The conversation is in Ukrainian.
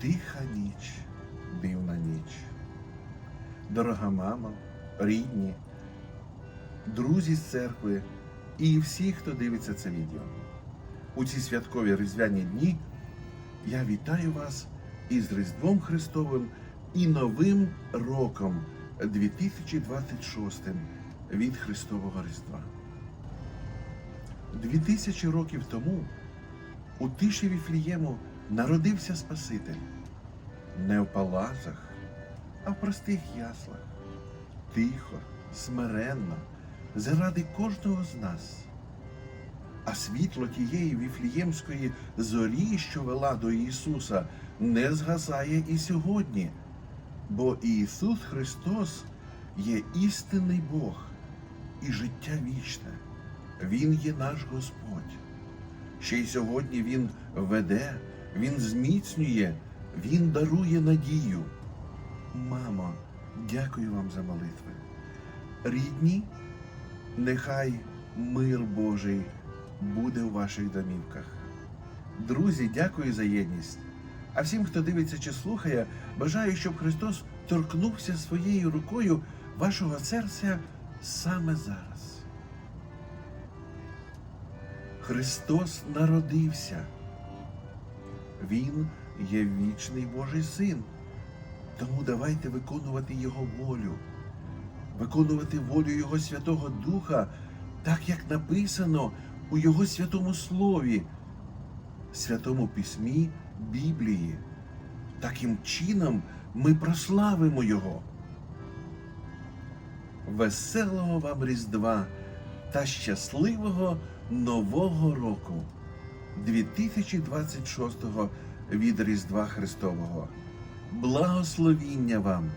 Тиха ніч, дивна ніч. Дорога мама, рідні, друзі з церкви і всі, хто дивиться це відео. У ці святкові різдвяні дні я вітаю вас із Різдвом Христовим і Новим роком 2026 від Христового Різдва. Дві тисячі років тому у тиші Віфлієму народився Спаситель. Не в палацах, а в простих яслах. Тихо, смиренно, заради кожного з нас. А світло тієї віфліємської зорі, що вела до Ісуса, не згасає і сьогодні, бо Ісус Христос є істинний Бог і життя вічне. Він є наш Господь. Ще й сьогодні Він веде, Він зміцнює, Він дарує надію. Мамо, дякую вам за молитви. Рідні, нехай мир Божий буде у ваших домівках. Друзі, дякую за єдність. А всім, хто дивиться чи слухає, бажаю, щоб Христос торкнувся своєю рукою вашого серця саме зараз. Христос народився. Він є вічний Божий син. Тому давайте виконувати Його волю, виконувати волю Його Святого Духа, так як написано у Його святому Слові, Святому Письмі Біблії. Таким чином ми прославимо Його. Веселого вам Різдва та щасливого Нового року 2026 від Різдва Христового. Благословіння вам!